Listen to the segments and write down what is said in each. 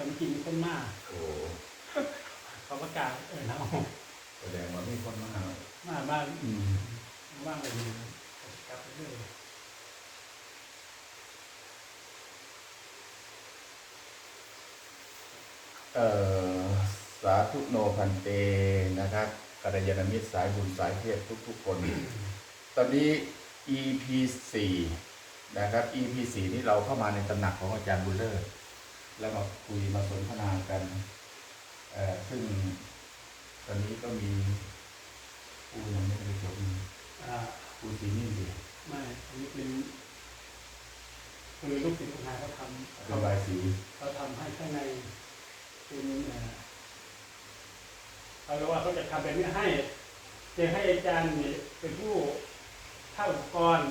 แต่มันกินมีคนมากโอ้เขาประกาศเออนะแสดงว่ามีคนมาหามาบ้านอืมบ้านอะไรนี่กลับไปเรื่อยเอ่อสาธุโนพันเตนะครับกัลยาณมิตรสายบุญสายเทพทุกๆคน ตอนนี้ EP 4นะครับ EP 4นี่เราเข้ามาในตำหนักของอาจารย์บุญเลิศ แล้วมาคุยมาสนทนากันเอ่อซึ่งตอนนี้ก็มีผู้ยังไม่ได้จบอ่าผู้สีนิ่มดีไม่อันนี้เป็นคือลูกศิษย์ลูกหาเขาทำระบายสีเขาทำให้ข้างในเป็นเอ่อเขาเรียกว่าเขาจะทำแบบนี้ให้จะให้อาจารย์เนี่ยเป็นผู้เข้าอุปกรณ์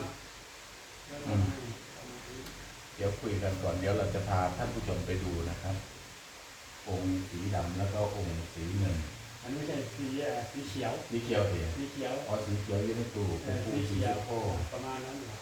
แล้วทำให้ประมาณนี้ เดี๋ยวคุยกันก่อน เดี๋ยวเราจะพาท่านผู้ชมไปดูนะครับ องค์สีดำแล้วก็องค์สีเงินอันนี้ไม่ใช่สีเอ่อสีเขียวสีเขียวเห็นสีเขียวอ๋อสีเขียวอยืนในตู้เอ่เป็นอผู้สีสีเขียวโพประมาณนั้นเหรอ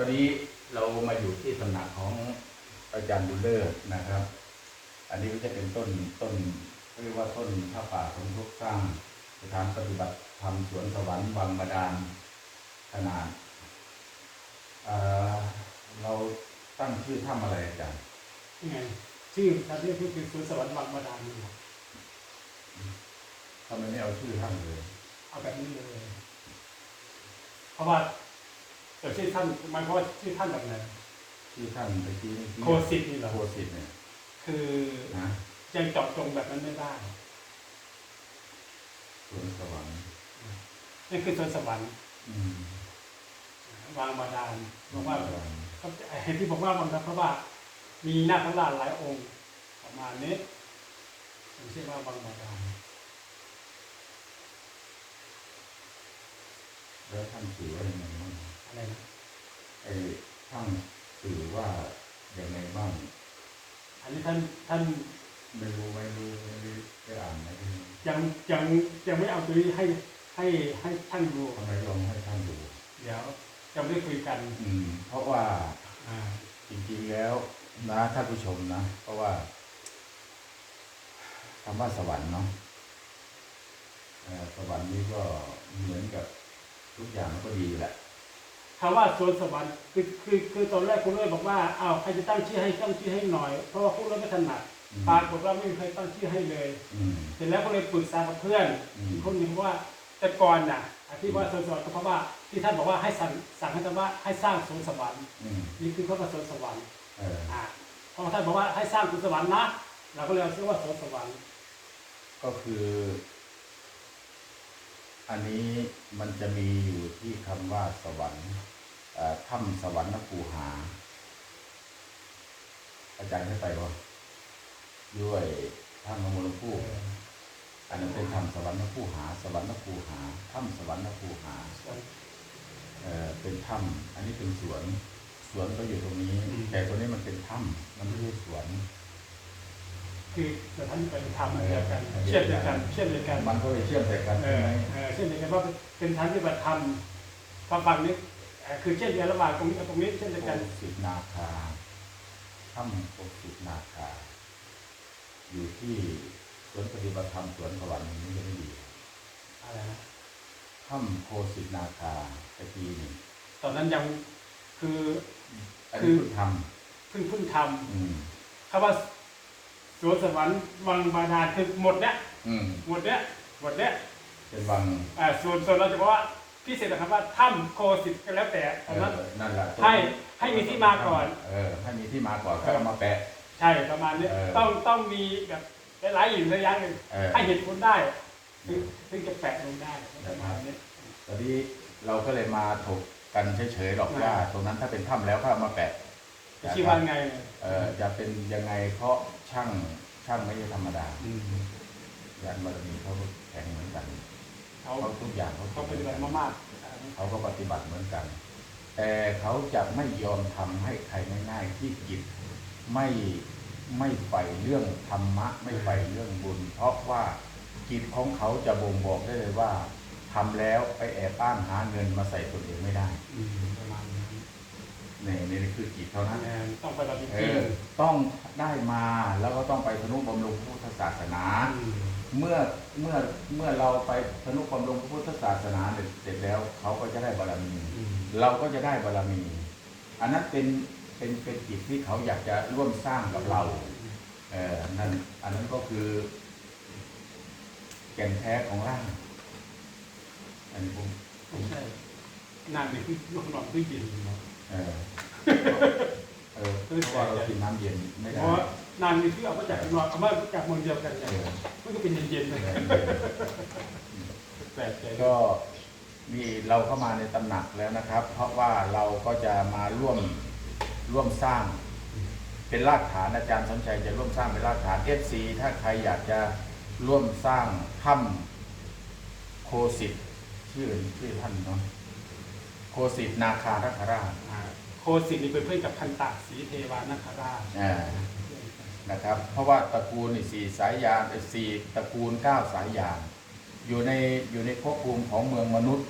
อนนี้เรามาอยู่ที่ตำหนักของอาจารย์บุญเลิศนะครับ อันนี้ก็จะเป็นต้นต้นเรียกว่าต้นผ้าป่าสมทบสร้างสถานปฏิบัติธรรมสวนสวรรค์วังบาดาลขนาดเอ่อเราตั้งชื่อถ้ำอะไรอาจารย์นี่ไงชื่อท่านที่คือคือสวรรค์วังบาดาลนี่แหละทำไมไม่เอาชื่อถ้ำเลย เอาแบบนี้เลยเพราะว่า เกิดชื่อท่านหมายความว่าชื่อท่านแบบไหนชื่อถ้ำตะกี้โคสิตนี่เหรอโคสิตเนี่ยคือนะยังเจาะจงแบบนั้นไม่ได้สวนสวรรค์นี่คือสวนสวรรค์อืมวางบาดาลบอกว่าวังบดลเขาเห็นที่ผมว่ามันเพราะว่า มีนาคราชหลายองค์ประมาณนี้ไม่ใช่ว่าบางบาดาลแล้วท่านสื่อว่ายังไงบ้างอะไรนะไอ้ท่าน สื่อว่ายังไงบ้าง อันนี้ท่านท่านไม่รู้ไม่รู้ไม่ได้ได้อ่านไหมยังยังยังไม่เอาตัวนี้ให้ให้ให้ท่านดูทำไมลองให้ท่านดูเดี๋ยวจะไม่ได้คุยกัน อืม เพราะว่าอ่าจริงๆแล้วนะท่านผู้ชมนะ เพราะว่าคำว่าสวรรค์เนาะเอ่อสวรรค์นี้ก็เหมือนกับทุกอย่างมันก็ดีอยู่แหละ คำว่าสวนสวรรค์คือคือคือตอนแรกคุณเลยบอกว่าอ้าวใครจะตั้งชื่อให้ตั้งชื่อให้หน่อยเพราะว่าคุณเลยไม่ถนัดอืมปรากฏว่าไม่มีใครตั้งชื่อให้เลยอืมเสร็จแล้วก็เลยปรึกษากับเพื่อนอืมอีกคนหนึ่งว่าแต่ก่อนน่ะอธิว่าสวนสวรรค์ก็เพราะว่าที่ท่านบอกว่าให้สั่งสั่งให้ท่านว่าให้สร้างสวนสวรรค์อืมนี่คือคำว่าสวนสวรรค์เอออ่าเพราะว่าท่านบอกว่าให้สร้างสวนสวรรค์นะเราก็เลยเอาชื่อว่าสวนสวรรค์ ก็คือ อันนี้มันจะมีอยู่ที่คำว่าสวรรค์เอ่อ ถ้ำสวรรค์นภูหา อาจารย์ได้ไปบ่ด้วยท่านมงคลพูเอออันนั้นเป็นถ้ำสวรรค์นภูหา สวรรค์นภูหาถ้ำสวรรค์นภูหาสวนเอ่อเป็นถ้ำอันนี้เป็นสวนสวนก็อยู่ตรงนี้อืมแต่ตัวนี้มันเป็นถ้ำมันไม่ใช่สวน คือสถานที่ปฏิธรรมเดียวกันเช่นเดียวกันเช่นเดียวกันมันก็เลยเชื่อมแต่กันเอใช่อไหมเออเช่นเดียวกันว่าเป็นทางที่ปฏิธรรมความฟังนี้เอ่อ คือเช่นเดียวกันระหว่างตรงนี้กับตรงนี้เช่นเดียวกันโกสิทนาคาถ้ำโกสิทนาคา อยู่ที่สวนปฏิบัติธรรมสวนสวรรค์นี้จะไม่ดีอะไรนะถ้ำโคสิทนาคาตะกี้นี่ตอนนั้นยังคืออันคืนี้อเพิ่งทเพิ่งเพิ่งทำอืมำคำว่าสวนสวรรค์วังบาดาลคือหมดเนี้ยอืมหมดเนี้ยหมดเนี้ยเป็นวังอ่าส่วนส่วนเราจะบอกว่า พิเศษนะครับว่าถ้ำโคสิตก็แล้วแต่ตเออนอนั้นนั่นแหละให้ให้มีที่มาก่อน เออให้มีที่มาก่อนก็เอามาแปะ ใช่ประมาณนี้เออต้องต้องมีแบบหลายๆอย่างระยะหนึ่งเออ ให้เห็นผลได้ถึงถึงจะแปะลงได้ประมาณนี้ ตอนนี้เราก็เลยมาถกกันเฉยๆหรอกว่า ตรงนั้นถ้าเป็นถ้ำแล้วก็เอามาแปะจะคิดว่าไงเนี่ยเอ่อจะเป็นยังไงเพราะช่างช่างไม่ใช่ธรรมดาอืม ยานบารมีเขาแข็งเหมือนกัน เขาเขาทุกอย่างเขาเขาปฏิบัติมามากอ่าเขาก็ปฏิบัติเหมือนกัน แต่เขาจะไม่ยอมทำให้ใครง่ายๆที่จิตไม่ไม่ใฝ่เรื่องธรรมะ ไม่ใฝ่เรื่องบุญ เพราะว่าจิตของเขาจะบ่งบอกได้เลยว่าทำแล้วไปแอบอ้างหาเงินมาใส่ตนเองไม่ได้อืมประมาณนั้นนี่นี่คือจิตเขานะแอนต้องไปรับจเอริงอต้องได้มาแล้วก็ต้องไปทนุบำรุงพระพุทธศาสนาๆอืม เมื่อเมื่อเมื่อเราไปทนุบำรุงพระพุทธศาสนาเสร็จแล้ว เขาก็จะได้บารมีอืมเราก็จะได้บารมี อันนั้นเป็นเป็นเป็นจิตที่เขาอยากจะร่วมสร้างกับเราเออนั่นอันนั้นก็คือ แก่นแท้ของร่าง อันนี้ผมไม่ใช่นานนี่คือลงนอนคือเย็นเนาะเออเออเพราะว่าเรากินน้ำเย็นไม่เพได้ราะว่า นานนี่คือเอามาจากนอนเอามาจากเมืองเดียวกันเอเนี่ยอมันก็เป็นเย็นๆเลยเออแปลกใจก็มีเราเข้ามาในตำหนักแล้วนะครับ เพราะว่าเราก็จะมาร่วมร่วมสร้าง เป็นรากฐานอาจารย์สนใจจะร่วมสร้างเป็นรากฐาน FC ถ้าใครอยากจะร่วมสร้างถ้ำโคสิตชื่อชื่อท่านเนาะโคสิตนาคารัคราชอ่าโคสิตนี่เป็นเพื่อนกับพันตะสีเทวานาคราชอ่า นะครับ เพราะว่าตระกูลสี่สายยานสี่ตระกูลเก้าสายยานอยู่ในอยู่ในภพภูมิของเมืองมนุษย์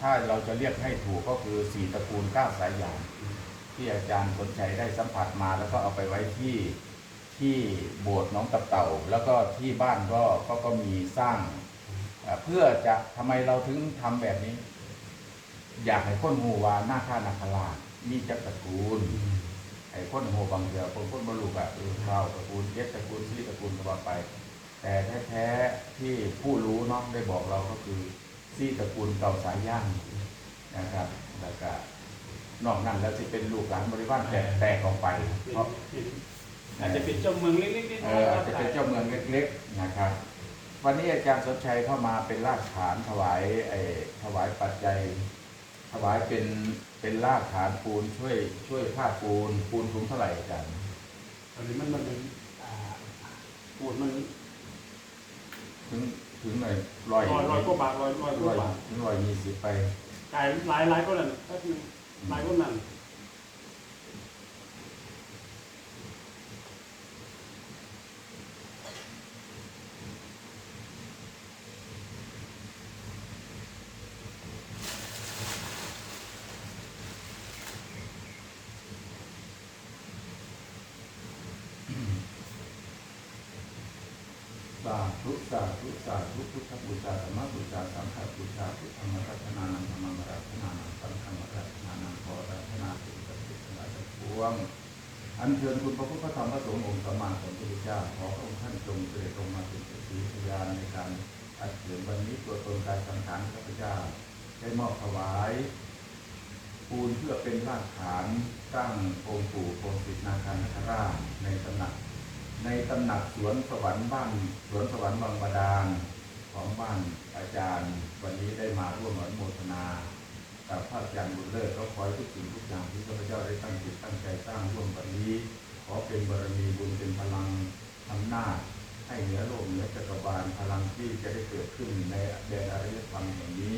ถ้าเราจะเรียกให้ถูกก็คือสี่ตระกูลเก้าสายยานที่อาจารย์สนใจได้สัมผัสมาแล้วก็เอาไปไว้ที่ที่โบสถ์น้องตับเต่า แล้วก็ที่บ้านก็ก็ก็มีสร้าง เพื่อจะทำไมเราถึงทำแบบนี้ อยากให้คนหูวาหน้าค่านาครามีจักตระกูล ไอ้คนหูบางเดียวคนคนบรรลุอะเออเราตระกูลเจ็ดตระกูลที่ตระกูลก็ว่าไป แต่แท้ๆที่ผู้รู้เนาะได้บอกเราก็คือซี่ตระกูลเก่าสายย่างนะครับแล้วก็นอกนั้นแล้วจะเป็นลูกหลานบริวารแตกแตกออกไป เพราะอาจจะเป็นเจ้าเมืองเล็กๆเอออาจจะเป็นเจ้าเมืองเล็ก ๆนะครับ วันนี้อาจารย์สนชัยเข้ามาเป็นรากฐานถวายไอ้ถวายปัจจัย ถวายเป็นเป็นรากฐานปูนช่วย ช่วยภาคปูนปูนถุงเท่าไหร่อาจารย์ตอนนี้มันมันเป็นอ่าปูนมันถึงถึงหน่อยร้อยร้อยร้อยกว่าบาทร้อยร้อยกร้อว่ายบาทถึงร้อยยี่สิบไปหลายหลายหลายก็นั่นแป๊บนึงหลายก็นั่น สา ธุสาธุสาธุพุทธบูชาธรรมบูชาสังฆบูชาพุทธังรัตนานังธรรมังรัตนานังสังฆังรัตนานังขอรัตนาสิ่งศักดิ์สิทธิ์ทั้งหลายทั้งปวงอันเชิญคุณพระพุทธธรรมพระสงฆ์องค์สมมาสัมพุทธเจ้าขอพระองค์ท่านจงเสด็จลงมาเป็นสักขีพยานในการอัดเขียนวันนี้ตัวตนกายสังขารข้าพเจ้าได้มอบถวายปูนเพื่อเป็นรากฐานสร้งองค์ปู่โพสิทนาคารนคราชในตำหนัก ในตำหนักสวนสวรรค์บ้านสวนสวรรค์บางบาดาลของบ้านอาจารย์ วันนี้ได้มาร่วมอนุโมทนากับพระอาจารย์บุญเลิศก็ขอให้ทุกสิ่งทุกอย่างที่ข้าพเจ้าได้ตั้งจิตตั้งใจสร้างร่วมวันนี้ ขอเป็นบารมีบุญเป็นพลังอำนาจให้เหนือโลกเหนือจักรวาลพลังที่จะได้เกิดขึ้นในแดนอารยธรรมแห่งนี้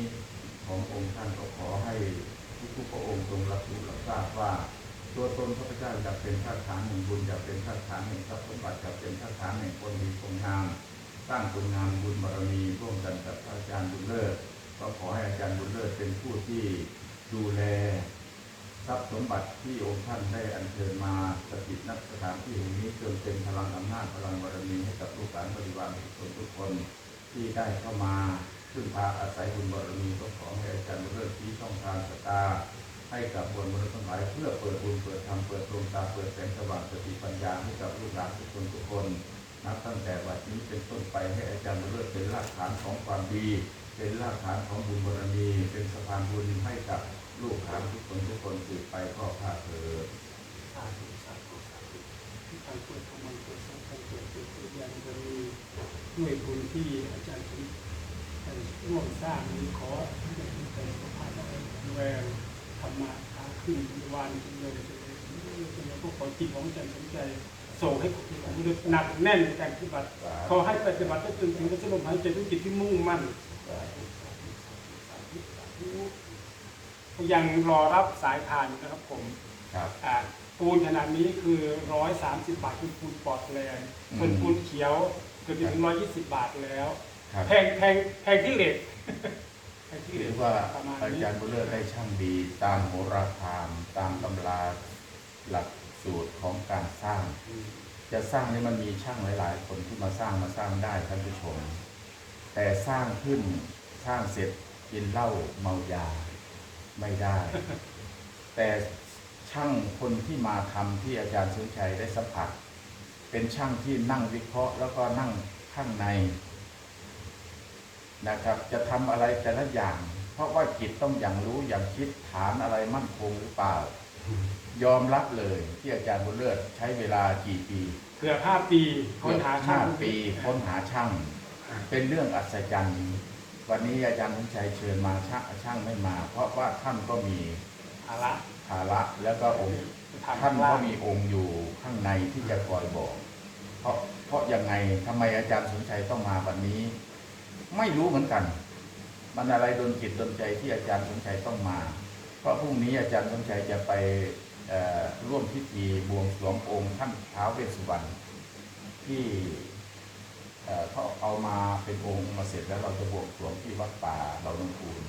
ขององค์ท่านก็ขอให้ทุกๆพระองค์ทรงรับรู้รับทราบว่า ตัวตนพระพุทธเจ้าจะเป็นท่าฐานแห่งบุญจะเป็นท่าฐานแห่งทรัพย์สมบัติจะเป็นท่าฐานแห่งคนดีคนงามสร้างคุณงามบุญบารมีร่วมกันกับอาจารย์บุญเลิศก็ขอให้อาจารย์บุญเลิศเป็นผู้ที่ดูแลทรัพย์สมบัติที่องค์ท่านได้อัญเชิญมาสถิตณสถานที่แห่งนี้จนเป็นพลังอำนาจพลังบารมีให้กับลูกหลานบริวารทุกคนทุกคนที่ได้เข้ามาพึ่งพาอาศัยบุญบารมีก็ขอให้อาจารย์บุญเลิศชี้ช่องทางสตาร์ ให้กับบนมนุษย์ทั้งหลายเพื่อเปิดบุญเปิดธรรมเปิดดวงตาเปิดแสงสว่างสติปัญญาให้กับลูกหลานทุกคนทุกคนนับตั้งแต่วันนี้เป็นต้นไปให้อาจารย์เลิศเป็นรากฐานของความดี เป็นรากฐานของบุญบารมีเป็นสะพานบุญให้กับลูกหลานทุกคนทุกคนสืบไปก็พาเถิดสาธุสาธุสาธุที่ทาเปิดของมันเปิดสร้างเปิดปิดเปิดยังจะมีด้วยบุญที่อาจารย์ที่ร่วมสร้างนี้ขอให้ได้ทุกคนสุขภาพแวว ธรรมะค้าขึ้นวันเลยเลยพวกขอจิตของอาจารย์สนใจส่งให้ผมหนักแน่นในการปฏิบัติขอให้ปฏิบัติได้จนถึงกระสลมหายใจด้วยจิตที่มุ่งมั่นก็ยังรอรับสายทานอยู่นะครับผมครับอ่าปูนขนาดนี้คือร้อยสามสิบบาทคือปูนปลอดแรงอืมส่วนปูนเขียวเกือบจะถึงร้อยยี่สิบบาทแล้วครับแพงแพงแพงที่เหล็กแพงที่ เหรีล็ยกว่าอาจารย์บุญเลิศได้ช่างดี ตามโหราคามตามตำราหลักสูตรของการสร้าง จะสร้างนี่มันมีช่างหลาย ๆ คนที่มาสร้างมาสร้างได้ท่านผู้ชม แต่สร้างขึ้นสร้างเสร็จกินเหล้าเมายาไม่ได้ แต่ช่างคนที่มาทำที่อาจารย์สุนชัยได้สัมผัส เป็นช่างที่นั่งวิเคราะห์แล้วก็นั่งข้างใน นะครับ จะทำอะไรแต่ละอย่าง เพราะว่าจิตต้องอย่างรู้อย่างคิดฐานอะไรมั่นคงหรือเปล่า ยอมรับเลยที่อาจารย์บุญเลิศใช้เวลากี่ปีเกือบห้าปีค้นหาช่างเกือบห้ปีค้นหาช่าง เป็นเรื่องอัศจรรย์วันนี้อาจารย์สมชัยเชิญมาช่างช่างไม่มา เพราะว่าท่านก็มีภาระภาระแล้วก็องค์ทำท่านล่าก็งมีองค์อยู่ข้างในที่จะคอยบอก เพราะเพราะยังไงทำไมอาจารย์สมชัยต้องมาวันนี้ ไม่รู้เหมือนกันมันอะไรดนจิตดนใจที่อาจารย์สมชัยต้องมา เพราะพรุ่งนี้อาจารย์สมชัยจะไปเอ่อร่วมพิธีบวงสรวงองค์ท่านท้าวเวสสุวรรณที่เอ่อเขาเอามาเป็นองค์มาเสร็จแล้วเราจะบวงสรวงที่วัดป่าเรานนคูน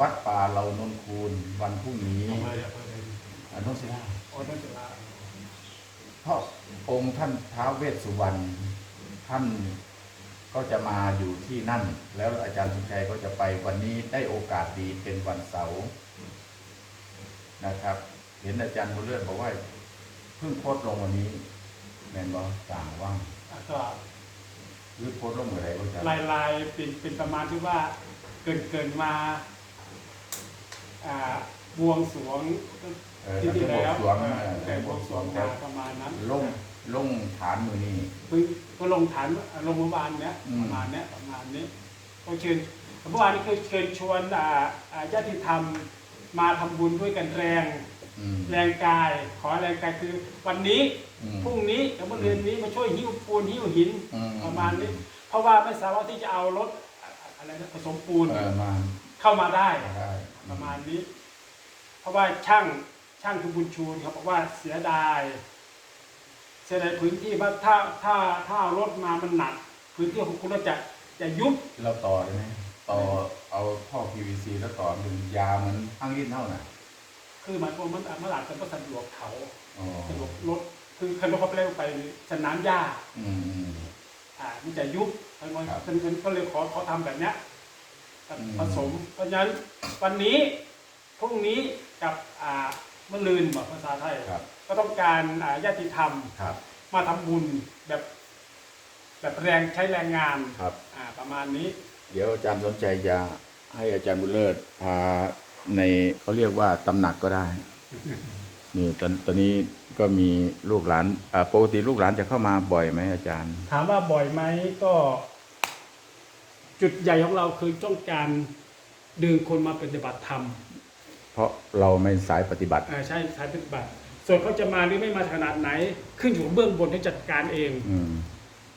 วัดป่าเรานนคูนวันพรุ่งนี้ออกมาเดี๋ยวเปิดเลยอนุสิลาโอ้ต้องจะลาเพราะองค์ท่านท้าวเวสสุวรรณท่าน ก็จะมาอยู่ที่นั่น แล้วอาจารย์สุชัยก็จะไปวันนี้ได้โอกาสดีเป็นวันเสาร์นะครับ เห็นอาจารย์บุญเลื่อนบอกว่าเพิ่งโพสต์ลงวันนี้แมนบอต่างว่างแล้วก็หรือโพสต์ลงเมื่อไหร่ก็จะลายลายๆเป็นเป็นประมาณที่ว่าเกินเกินมาอ่าบวงสรวงเออที่ท่านที่จะบวแล้งวสรวงเออเออแต่บวงสรวงแต่มาประมาณนั้นลง ลงฐานมือนี้เพิ่งก็ลงฐานลงเมื่อวานเนี้ยอืมประมาณเนี้ยประมาณนี้ก็เชิญเมื่อวานนี้คือเชิญชวนอ่าอ่าญาติธรรมมาทำบุญด้วยกันแรง อืม แรงกายขอแรงกายคือวันนี้อืมพรุ่งนี้กับเมื่อเดือนนี้มาช่วยหิ้วปูนหิ้วหินอืม ประมาณนี้ เพราะว่าไม่สามารถที่จะเอารถอะอะไรนะผสมปูนเออมาเข้ามาได้ ได้ประมาณนี้ เพราะว่าช่างช่างคือบุญชูนเขาบอกว่าเสียดาย เสียดายพื้นที่ว่าถ้าถ้าถ้าเอารถมามันหนัก พื้นที่ของคุณเราจะจะยุบ เราต่อได้ไหมต่อเอาท่อ PVC แล้วต่อเป็นยาเหมือนอ้างยินเท่าน่ะคือหมายความว่ามันมันอาจจะไม่สะดวกเขาอ๋อสะดวกรถคือคันรถเขาไปเร็วไปสนามหญ้าอืมอืมอ่ามันจะยุบมันมันครับมันมันก็เลยขอขอทำแบบเนี้ยอืมผสม เพราะฉะนั้นวันนี้พรุ่งนี้กับอ่ามะลืนบอกภาษาไทย ครับ ก็ต้องการอ่าญาติธรรม ครับ มาทำบุญแบบแบบแรงใช้แรงงานครับ อ่าประมาณนี้ เดี๋ยวอาจารย์สนใจจะให้อาจารย์บุญเลิศพาในเขาเรียกว่าตำหนักก็ได้ นี่ตอนตอนนี้ก็มีลูกหลานอ่าปกติลูกหลานจะเข้ามาบ่อยไหมอาจารย์ ถามว่าบ่อยไหมก็ จุดใหญ่ของเราคือต้องการดึงคนมาปฏิบัติธรรมเพราะเราไม่สายปฏิบัติ อ่าใช่สายปฏิบัติ ส่วนเขาจะมาหรือไม่มาขนาดไหน ขึ้นอยู่กับเบื้องบนที่จัดการเอง อืม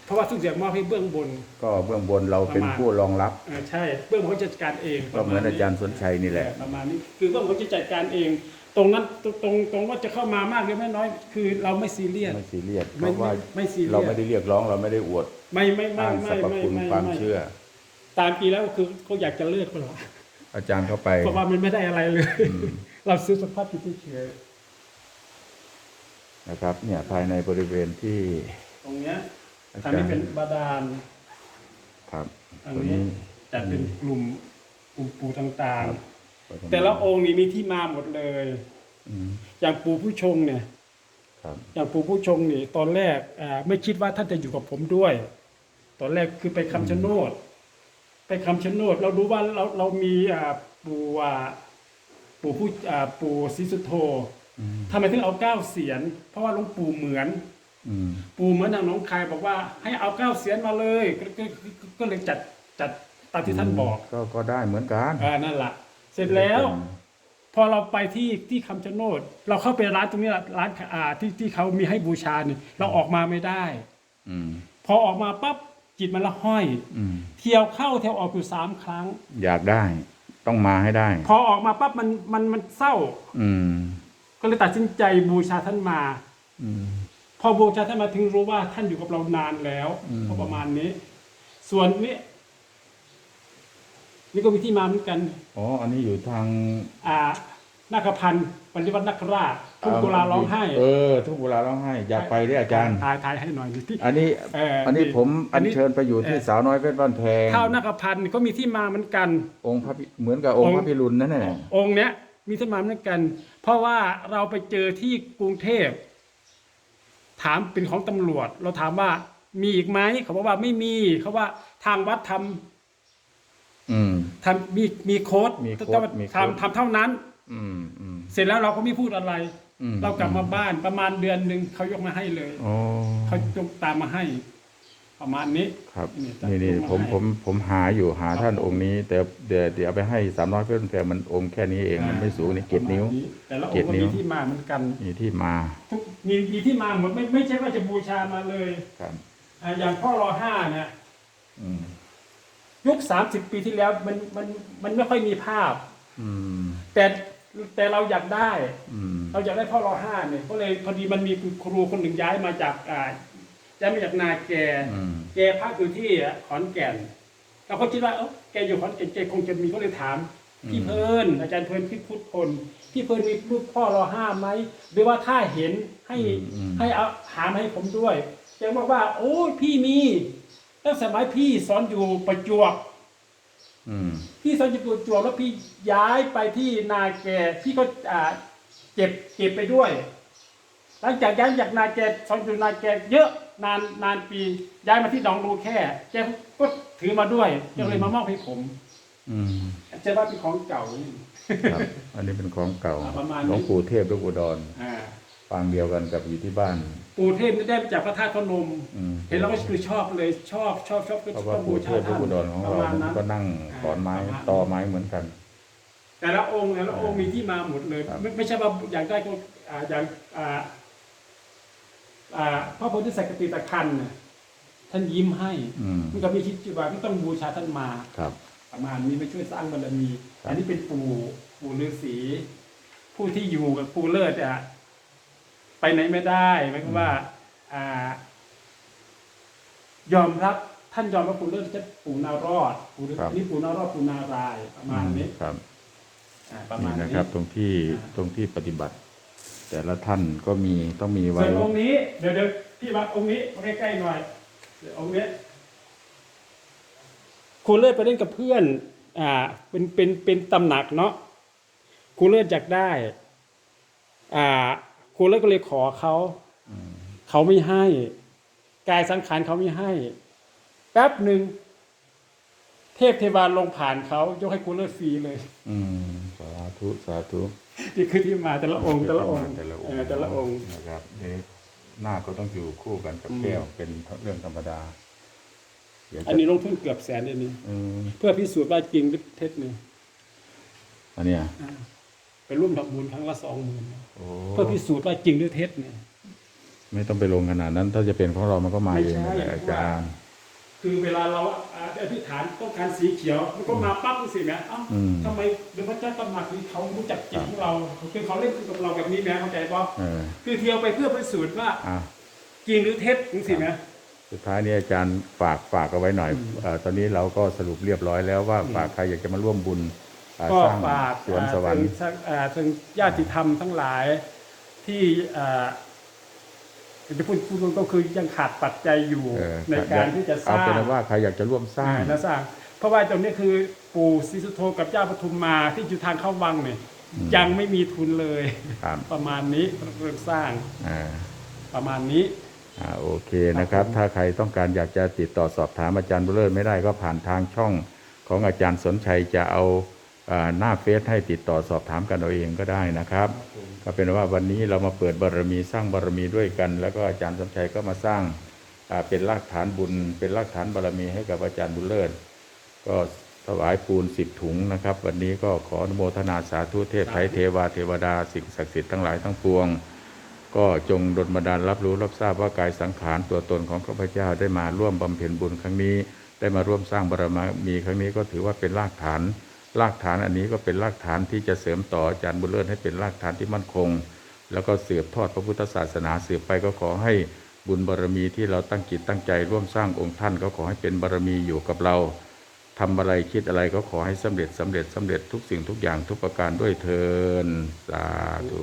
เพราะว่าทุกอย่างมอบให้เบื้องบน ก็เบื้องบนเราเป็นประมาณผู้รองรับอ่าใช่เบื้องบนเขาจัดการเองก็เหมือนอาจารย์สนชัยนี่แหละประมาณนี้คือเบื้องบนเขาจะจัดการเอง ตรงนั้นตรงตรงตรงว่าจะเข้ามามากหรือไม่น้อย คือเราไม่ซีเรียส ไม่ซีเรียสเพไม่ราะว่าไม่ไม่ซีเรียส เราไม่ได้เรียกร้องเราไม่ได้อวดไม่ไม่ไม่อ้างสไม่รรพไม่คุณไม่ความไม่เชื่อ ตามปีแล้วก็คือเขาอยากจะเลิกก็หรออาจารย์เข้าไป เพราะว่ามันไม่ได้อะไรเลยอืมเราซื้อสภาพจิตเฉย นะครับเนี่ยภายในบริเวณที่ๆตรงเนี้ยอาทางจารนี้ย์เป็นบาดาล ครับอันตัวนี้ นี้จัดเป็นกลุ่มกลุ่มปูต่างครับๆแต่ละองค์นี่มีที่มาหมดเลย อืมอย่างปูผู้ชงเนี่ย ครับ อย่างปูผู้ชงนี่ตอนแรกอ่าไม่คิดว่าท่านจะอยู่กับผมด้วย ตอนแรกคือไปคำชะโนด ไปคำชะโนด เรารู้ว่าเราเรามีอ่าปูอ่าปูผู้อ่าปูศรีสุโธอืม ทำไมถึงเอาเก้าเสียน เพราะว่าหลวงปู่เหมือนอืมปู่เหมือนทางหน้องคายบอกว่าให้เอาเก้าเสียนมาเลยก็ก็ก็ก็เลยจัดจัดตามที่ท่านบอกก็ก็ได้เหมือนกันอ่านั่นแหละเสร็จแล้ว พอเราไปที่ที่คำชะโนด เราเข้าไปร้านตรงนี้ละร้านอ่าที่ที่เขามีให้บูชาเนี่ยเราออกมาไม่ได้อืมพอออกมาปั๊บจิตมันละห้อยอืมเที่ยวเข้าเที่ยวออกอยู่สามครั้ง อยากได้ ต้องมาให้ได้ พอออกมาปั๊บมันมันมันเศร้า อืม ก็เลยตัดสินใจบูชาท่านมาอืมพอบูชาท่านมาถึงรู้ว่าท่านอยู่กับเรานานแล้วอืมก็ประมาณนี้ ส่วนนี้นี่ก็มีที่มาเหมือนกัน อ๋อ อันนี้อยู่ทาง อ่านาคพันธ์ปฏิวัตินักราชทุ่งกุลาร้องไห้ เออ ทุ่งกุลาร้องไห้ อยากไปด้วยอาจารย์ถ่ายถ่ายให้หน่อยดิที่ อันนี้เอออัอันนี้ผมอัอันญนี้เชิญไปอยู่ที่เออสาวน้อยเพชรบ้านแพงข้าวนาคพันธ์ก็มีที่มาเหมือนกัน องค์พระพิเหมือนกับองค์องค์พระพิรุณนั่นแหละองค์เนี้ย มีที่มาเหมือนกัน เพราะว่าเราไปเจอที่กรุงเทพ ถามเป็นของตำรวจ เราถามว่ามีอีกไหมเขาบอกว่าไม่มีเขาว่าทางวัดทำอืมทำมีมีโค้ดมีโค้ดต้องมีโค้ด ทำทำเท่านั้น อืมอืม เสร็จแล้วเราก็ไม่พูดอะไร อืม เรากลับมาบ้านประมาณเดือนหนึ่งเขายกมาให้เลย โอ้เขายกตามมาให้ ประมาณนี้ครับนี่จัดนี่นี่ลงมาผมให้ผมผมหาอยู่หาครับท่านผมองค์นี้ แต่เดี๋ยวเดี๋ยวเอาไปให้สามน้อยเพชรบ้านแพงมันองค์แค่นี้เองมันไม่สูงนี่เจ็ดนิ้วประมาณแต่ละองเจ็ดค์ก็นิ้มีวที่มาเหมือนกันมีที่มาทุกมีมีที่มาหมดไม่ไม่ใช่ว่าจะบูชามาเลยครับอ่าอย่างพ่อรอห้าเนี่ยอืมยุคสามสิบปีที่แล้วมันมันมันไม่ค่อยมีภาพ อืม แต่แต่เราอยากได้อืมเราอยากได้พ่อรอห้าเนี่ยก็เลยพอดีมันมีครูคนหนึ่งย้ายมาจาก อ่าย้ายมาจากนาแก อืม แกพักอยู่ที่ขอนแก่นเราก็คิดว่าเออแกอยู่ขอนแก่นแกคงจะมีก็เลยถาม พี่เพลินอาจารย์เพลินพี่พุทธพลพี่เพลินมีรูปพ่อรอห้าไหมหรือว่าถ้าเห็นให้อืม ให้เอาหามาให้ผมด้วยแกบอกว่า โอ้ยพี่มีตั้งสมัยพี่สอนอยู่ประจวบ อืม พี่สอนอยู่ประจวบแล้วพี่ย้ายไปที่นาแกพี่ก็อ่าเจ็บเจ็บไปด้วย หลังจากย้ายจากนาแกสอนอยู่นาแกเยอะ นานนานปีย้ายมาที่หนองรูแค่แกก็ถือมาด้วยแกเลยมามอบให้ผมอืมเจะว่าเป็นของเก่านี่ ครับ อันนี้เป็นของเก่าอ่าประมาณนี้ หลวงปู่เทพหลวงปู่ดอนอ่าปางเดียวกันกับอยู่ที่บ้าน ปู่เทพนี่ได้มาจากพระธาตุพนม อืมเห็นแล้วก็คือชอบเลยชอบชอบชอบก็เพราะชว่าอบบูปู่เทชาพหลวท่างนปู่ดอนของประเรามาณนั้น ก็นั่งขอนไม้ประมาณนั้น ตอไม้เหมือนกัน แต่ละองค์แต่ละองค์มีที่มาหมดเลย ครับ ไม่ไม่ใช่ว่าอยากได้ก็อ่าอย่างอ่า อ่าพระโพธิสัตว์กติตะคันน่ะท่านยิ้มให้อืมมันก็มีคิดว่าไม่ต้องบูชาท่านมา ครับ ประมาณนี้ไม่ช่วยสร้างบารมี ครับ อันนี้เป็นปู่ปู่ฤาษีผู้ที่อยู่กับปู่เลิศอะไปไหนไม่ได้หมายความว่า อ่า ยอมรับท่านยอมรับปู่เลิศจะปู่นารอดปู่ฤาษีนี่ปู่นารอดปู่นารายณ์ประมาณนี้ครับ อ่าประมานี่ณนะนี้ ครับตรงที่อ่าตรงที่ปฏิบัติ แต่ละท่านก็มีต้องมีส่ไว้วนองค์นี้เดี๋ยวเดี๋ยวพี่มาองค์นี้มาใกล้ๆหน่อยเดี๋ยวองค์นี้ครูเลิศไปเล่นกับเพื่อน อ่า เป็น เป็น เป็นตำหนักเนาะครูเลิศอยากได้ อ่าครูเลิศก็เลยขอเขาเขาไม่ให้ กายสังขารเขาไม่ให้ แป๊บหนึ่งเทพเทวาลงผ่านเขายกให้ครูเลิศฟรีเลย อืม สาธุ สาธุ นี่คือที่มาแต่ละองค์แต่ละองค์แต่ละองเออค์แต่ละองค์นะครับนี่หน้าก็ต้องอยู่คู่กันกับอืมแก้วเป็นเรื่องธรรมดาเดี๋ยวอันจะนี้ลงทุนเกือบแสนเดือนนี้อืมเพื่อพิสูจน์ว่าจริงหรือเท็จนี่อันเนี้ยไปร่วมทำบุญครั้งละสองหมื่นโอ้เพื่อพิสูจน์ว่าจริงหรือเท็จเนี่ยไม่ต้องไปลงขนาดนั้น ถ้าจะเป็นของเรามันก็มาไม่เองใช่นั่นแหละอาจารย์ คือเวลาเราอ่าอธิษฐานต้องการสีเขียวมันก็มาปั๊บสิแม่เอ้าอืมทำไมหรือพระเจ้าตำหนักนี้เขารู้จักจิตของเราคือเขาเล่นกับเราแบบนี้แม่เข้าใจป่ะเออคือเที่ยวไปเพื่อพิสูจน์ว่าอะจริงหรือเท็จถึงสิแม่สุดท้ายนี้อาจารย์ฝากฝากเอาไว้หน่อยเอ่อตอนนี้เราก็สรุปเรียบร้อยแล้วว่าฝากใครอยากจะมาร่วมบุญอ่าก็สร้างฝากสวนสวรรค์อ่าถึงอ่าถึงญาติธรรมทั้งหลายที่อ่า จะพูดพูดตรงๆก็คือยังขาดปัจจัยอยู่เออในการที่จะสเอาร้างเป็นว่าใครอยากจะร่วมสร้างอ่าแล้วสร้าง เพราะว่าตรงนี้คือปู่ศรีสุโธกับย่าปทุมมาที่อยู่ทางเข้าวังเนี่ยอืมยังไม่มีทุนเลย ครับ ประมาณนี้เริ่มสร้างอ่า ประมาณนี้ อ่าโอเคนะครับครับผมถ้าใครต้องการอยากจะติดต่อสอบถามอาจารย์บุญเลิศไม่ได้ก็ผ่านทางช่องของอาจารย์สนชัยจะเอาอ่าหน้าเฟซให้ติดต่อสอบถามกันเอาเองก็ได้นะครับก็เป็นว่าวันนี้เรามาเปิดบารมีสร้างบารมีด้วยกัน แล้วก็อาจารย์สมชัยก็มาสร้างเป็นรากฐานบุญ เป็นรากฐานบารมีให้กับอาจารย์บุญเลิศก็ถวายปูนสิบถุงนะครับ วันนี้ก็ขออนุโมทนาสาธุเทพไทยเทวาเทวดาสิ่งศักดิ์สิทธิ์ทั้งหลายทั้งปวง ก็จงดลบันดาลรับรู้รับทราบว่ากายสังขารตัวตนของข้าพเจ้าได้มาร่วมบำเพ็ญบุญครั้งนี้ ได้มาร่วมสร้างบารมีครั้งนี้ก็ถือว่าเป็นรากฐาน รากฐานอันนี้ก็เป็นรากฐานที่จะเสริมต่ออาจารย์บุญเลิศให้เป็นรากฐานที่มั่นคง แล้วก็สืบทอดพระพุทธศาสนาสืบไปก็ขอให้บุญบารมีที่เราตั้งจิตตั้งใจ ร่วมสร้างองค์ท่านก็ขอให้เป็นบารมีอยู่กับเราทำอะไรคิดอะไรก็ขอให้สำเร็จสำเร็จสำเร็จทุกสิ่งทุกอย่างทุกประการด้วยเทินสาธุ